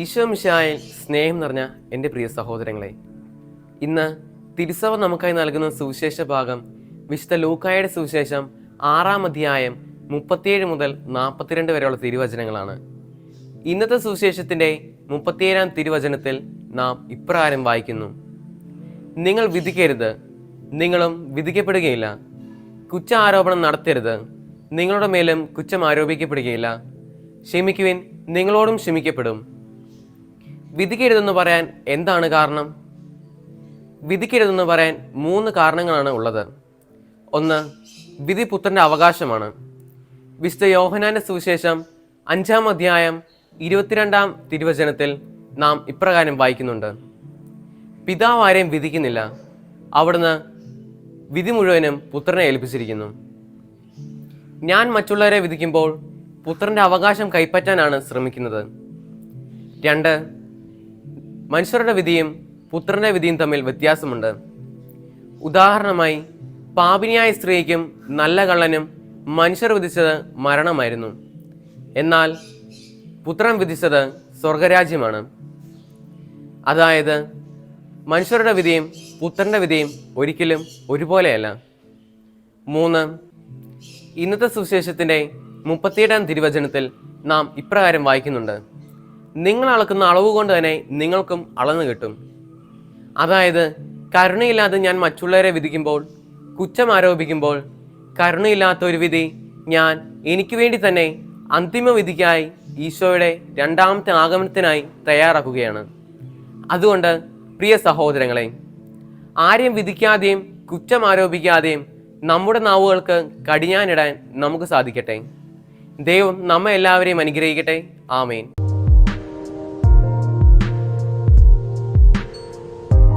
ഈശോ മിശായിൽ സ്നേഹം നിറഞ്ഞ എന്റെ പ്രിയ സഹോദരങ്ങളെ ഇന്ന് തിരുസഭ നമുക്കായി നൽകുന്ന സുവിശേഷ ഭാഗം വിശുദ്ധ ലൂക്കായുടെ സുവിശേഷം ആറാം അധ്യായം മുപ്പത്തിയേഴ് മുതൽ നാൽപ്പത്തിരണ്ട് വരെയുള്ള തിരുവചനങ്ങളാണ്. ഇന്നത്തെ സുവിശേഷത്തിന്റെ മുപ്പത്തിയേഴാം തിരുവചനത്തിൽ നാം ഇപ്രകാരം വായിക്കുന്നു. നിങ്ങൾ വിധിക്കരുത് നിങ്ങളും വിധിക്കപ്പെടുകയില്ല. കുറ്റ ആരോപണം നടത്തരുത് നിങ്ങളുടെ മേലും കുറ്റം ആരോപിക്കപ്പെടുകയില്ല. ക്ഷമിക്കുവിൻ നിങ്ങളോടും ക്ഷമിക്കപ്പെടും. വിധിക്കരുതെന്ന് പറയാൻ എന്താണ് കാരണം? വിധിക്കരുതെന്ന് പറയാൻ മൂന്ന് കാരണങ്ങളാണ് ഉള്ളത്. ഒന്ന് വിധി പുത്രന്റെ അവകാശമാണ്. വിശുദ്ധ യോഹനാന്റെ സുവിശേഷം അഞ്ചാം അധ്യായം ഇരുപത്തിരണ്ടാം തിരുവചനത്തിൽ നാം ഇപ്രകാരം വായിക്കുന്നുണ്ട്. പിതാവ് ആരെയും വിധിക്കുന്നില്ല. അവിടുന്ന് വിധി മുഴുവനും പുത്രനെ ഏൽപ്പിച്ചിരിക്കുന്നു. ഞാൻ മറ്റുള്ളവരെ വിധിക്കുമ്പോൾ പുത്രന്റെ അവകാശം കൈപ്പറ്റാനാണ് ശ്രമിക്കുന്നത്. രണ്ട് മനുഷ്യരുടെ വിധിയും പുത്രന്റെ വിധിയും തമ്മിൽ വ്യത്യാസമുണ്ട്. ഉദാഹരണമായി പാപിനിയായ സ്ത്രീക്കും നല്ല കള്ളനും മനുഷ്യർ വിധിച്ചത് മരണമായിരുന്നു. എന്നാൽ പുത്രൻ വിധിച്ചത് സ്വർഗരാജ്യമാണ്. അതായത് മനുഷ്യരുടെ വിധിയും പുത്രന്റെ വിധിയും ഒരിക്കലും ഒരുപോലെയല്ല. മൂന്ന് ഇന്നത്തെ സുവിശേഷത്തിന്റെ മുപ്പത്തിയേഴാം തിരുവചനത്തിൽ നാം ഇപ്രകാരം വായിക്കുന്നുണ്ട്. നിങ്ങൾ അളക്കുന്ന അളവ് കൊണ്ട് തന്നെ നിങ്ങൾക്കും അളന്നു കിട്ടും. അതായത് കരുണയില്ലാതെ ഞാൻ മറ്റുള്ളവരെ വിധിക്കുമ്പോൾ കുറ്റം ആരോപിക്കുമ്പോൾ കരുണയില്ലാത്ത ഒരു വിധി ഞാൻ എനിക്ക് വേണ്ടി തന്നെ അന്തിമ വിധിക്കായി ഈശോയുടെ രണ്ടാമത്തെ ആഗമനത്തിനായി തയ്യാറാക്കുകയാണ്. അതുകൊണ്ട് പ്രിയ സഹോദരങ്ങളെ ആരെയും വിധിക്കാതെയും കുറ്റം ആരോപിക്കാതെയും നമ്മുടെ നാവുകൾക്ക് കടിഞ്ഞാനിടാൻ നമുക്ക് സാധിക്കട്ടെ. ദൈവം നമ്മെ എല്ലാവരെയും അനുഗ്രഹിക്കട്ടെ. ആമേൻ.